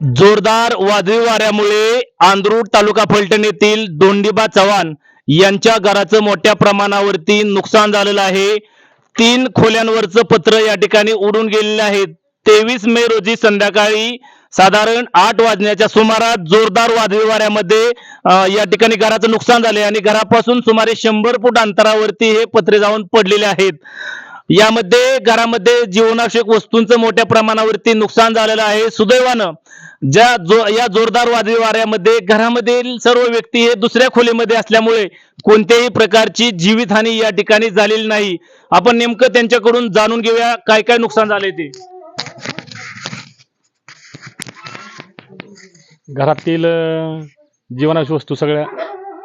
जोरदार वादळी वाऱ्यामुळे आंध्रूड तालुका फलटण येथील दोंडीबा चव्हाण यांच्या घराचं मोठ्या प्रमाणावरती नुकसान झालेलं आहे. तीन खोल्यांवरचं पत्र या ठिकाणी उडून गेलेले आहे. तेवीस मे रोजी संध्याकाळी साधारण आठ वाजण्याच्या सुमारास जोरदार वादळी वाऱ्यामध्ये या ठिकाणी घराचं नुकसान झाले आणि घरापासून सुमारे शंभर फूट अंतरावरती हे पत्रे जाऊन पडलेले आहेत. यामध्ये घरामध्ये जीवनावश्यक वस्तूंचं मोठ्या प्रमाणावरती नुकसान झालेलं आहे. सुदैवानं ज्या जो या जोरदार वादळी वाऱ्यामध्ये घरामधील सर्व व्यक्ती हे दुसऱ्या खोलीमध्ये असल्यामुळे कोणत्याही प्रकारची जीवितहानी या ठिकाणी झालेली नाही. आपण नेमकं त्यांच्याकडून जाणून घेऊया काय काय नुकसान झाले ते. घरातील जीवनावश्यक वस्तू सगळ्या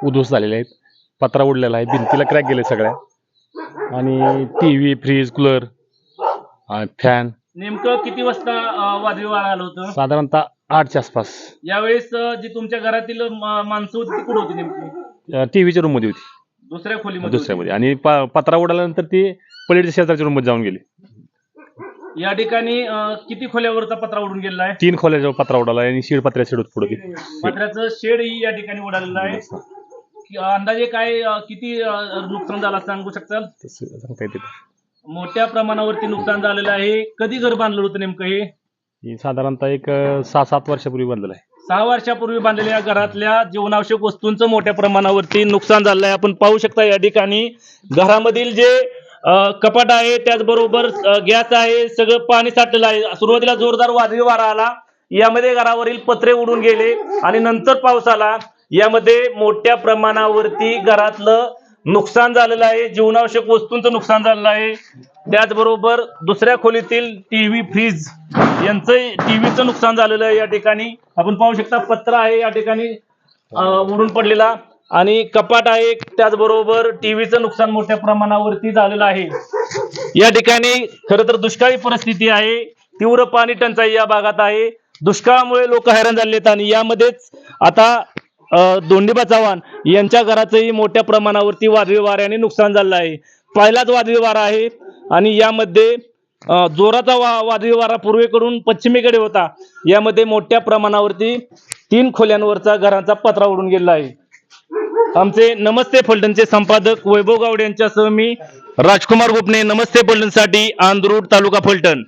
उद्ध्वस्त झालेल्या आहेत. पत्रा उडलेला आहे. भिंतीला क्रॅक गेले सगळ्या. आणि T V fridge cooler fan नेमकं किती वाजता अं, वादळी वारा आलं होतं? साधारणतः आठच्या आसपास. यावेळेस अं, जी तुमच्या घरातील म- माणसं होती ती कुठं होती नेमकी? टी व्हीच्या रूममध्ये होती. दुसऱ्या खोलीमध्ये दुसऱ्यामध्ये आणि प- पत्रा उडाल्यानंतर ती पलीकडच्या शेजारच्या रूममध्ये जाऊन गेली. या ठिकाणी अं, किती खोल्यावरचा पत्रा उडून गेलेला आहे? तीन खोल्याच्या पत्रा उडाला आणि शिड पत्र्या शिडत पुढे पत्र्याचं शेड ही या ठिकाणी उडालेलं आहे. अंदाजे काय अं, किती अं, नुकसान झालं सांगू शकाल सांगता येते. मोठ्या प्रमाणावरती नुकसान झालेलं आहे. कधी घर बांधलं होतं नेमकं हे? ही साधारणतः एक अं, सहा सात वर्षापूर्वी बांधलेलं आहे. सहा वर्षापूर्वी बांधलेल्या घरातल्या जीवनावश्यक वस्तूंचं मोठ्या प्रमाणावरती नुकसान झालं आहे आपण पाहू शकता या ठिकाणी घरामधील जे अं, कपाट आहे त्याचबरोबर अं, गॅस आहे सगळं पाणी साठलेलं आहे. सुरुवातीला जोरदार वादळी वारा आला. यामध्ये घरावरील पत्रे उडून गेले आणि नंतर पाऊस आला. यामध्ये मोठ्या प्रमाणावरती घरातलं नुकसान झालेलं आहे जीवनावश्यक वस्तूंचं नुकसान झालेलं आहे. त्याचबरोबर दुसऱ्या खोलीतील टीव्ही फ्रीज यांचं टीव्हीचं नुकसान झालेलं आहे या ठिकाणी. आपण पाहू शकता पत्र आहे या ठिकाणी उडून पडलेला. आणि कपाट आहे त्याचबरोबर टीव्हीचं नुकसान मोठ्या प्रमाणावरती झालेलं आहे. या ठिकाणी खरं तर दुष्काळी परिस्थिती आहे. तीव्र पाणी टंचाई या भागात आहे. दुष्काळामुळे लोक हैराण झालेत आणि यामध्येच आता अं, दोंडीबा चव्हाण यांच्या घराचंही मोठ्या प्रमाणावरती वादळी वाऱ्याने नुकसान झालं आहे. पहिलाच वादळी वारा आहे आणि यामध्ये जोराचा वा वादळी वारा पूर्वेकडून पश्चिमेकडे होता. यामध्ये मोठ्या प्रमाणावरती तीन खोल्यांवरचा घरांचा पत्रा उडून गेलेला आहे. आमचे नमस्ते फलटणचे संपादक वैभव गावडे यांच्यासह मी राजकुमार गोपने नमस्ते फलटणसाठी आंध्रूड तालुका फलटण.